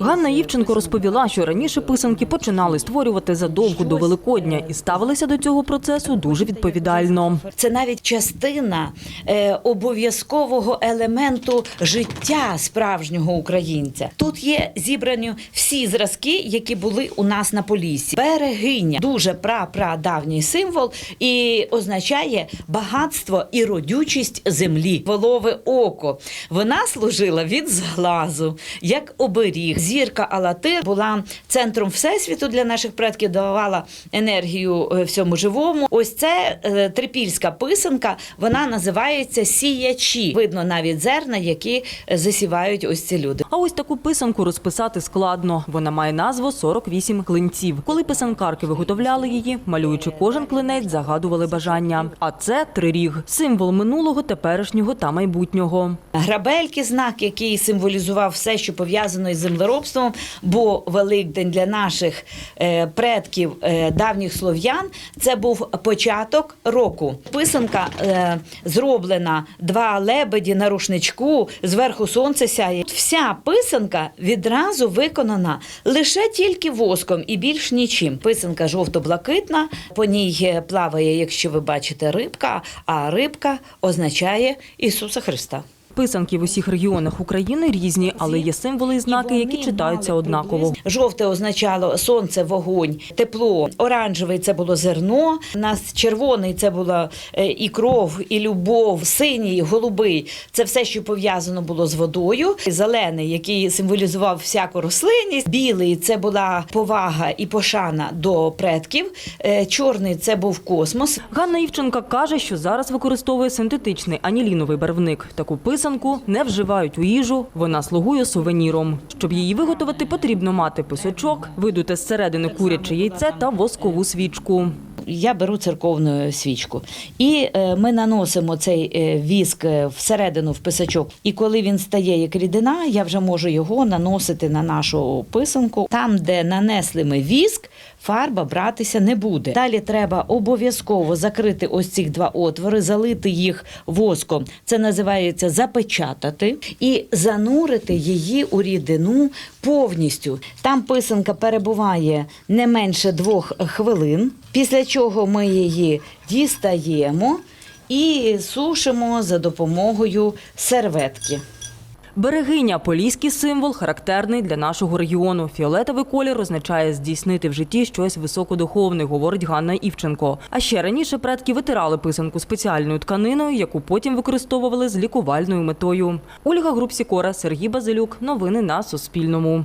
Ганна Івченко розповіла, що раніше писанки починали створювати задовго до Великодня і ставилися до цього процесу дуже відповідально. Це навіть частина е, обов'язкового елементу життя справжнього українця. Тут є зібрані всі зразки, які були у нас на полісі. Берегиня дуже пра-прадавній символ і означає багатство і родючість землі. Волове око. Вона служила від зглазу, як оберіг. Зірка Алатир була центром всесвіту для наших предків, давала енергію е, всьому живому. Ось це е, трипільська писанка. Вона називається сіячі. Видно навіть зерна, які е, засівають ось ці люди. А ось таку писанку розписати складно. Вона має назву 48 клинців. Коли писанкарки виготовляли її, малюючи кожен клинець, загадували бажання. А це триріг символ минулого, теперішнього та майбутнього. Грабельки знак, який символізував все, що пов'язано із землеробством, бо Великдень для наших е, предків е, давніх слов'ян це був початок року. Писанка е, зроблена два лебеді на рушничку, зверху сонце сяє. Вся писанка відразу виконана лише тільки воском і більш нічим. Писанка жовто-блакитна, по ній плаває, якщо ви бачите, рибка, а рибка означає Ісуса Христа. Писанки в усіх регіонах України різні, але є символи і знаки, які читаються однаково. Жовте означало сонце, вогонь, тепло. Оранжевий це було зерно. У нас червоний це була е, і кров, і любов. Синій, голубий це все, що пов'язано було з водою. Зелений, який символізував всяку рослинність. Білий це була повага і пошана до предків. Е, Чорний це був космос. Ганна Івченка каже, що зараз використовує синтетичний аніліновий барвник. Таку писанку не вживають у їжу, вона слугує сувеніром. Щоб її виготовити, потрібно мати писочок, видуте зсередини куряче яйце та воскову свічку. Я беру церковну свічку, і е, ми наносимо цей е, віск е, всередину в писачок. І коли він стає як рідина, я вже можу його наносити на нашу писанку. Там, де нанесли ми віск, фарба братися не буде. Далі треба обов'язково закрити ось ці два отвори, залити їх воском. Це називається запечатати і занурити її у рідину повністю. Там писанка перебуває не менше двох хвилин. Після чого ми її дістаємо і сушимо за допомогою серветки. Берегиня поліський символ, характерний для нашого регіону. Фіолетовий колір означає здійснити в житті щось високодуховне, говорить Ганна Івченко. А ще раніше предки витирали писанку спеціальною тканиною, яку потім використовували з лікувальною метою. Ольга Групсікора, Сергій Базилюк. Новини на Суспільному.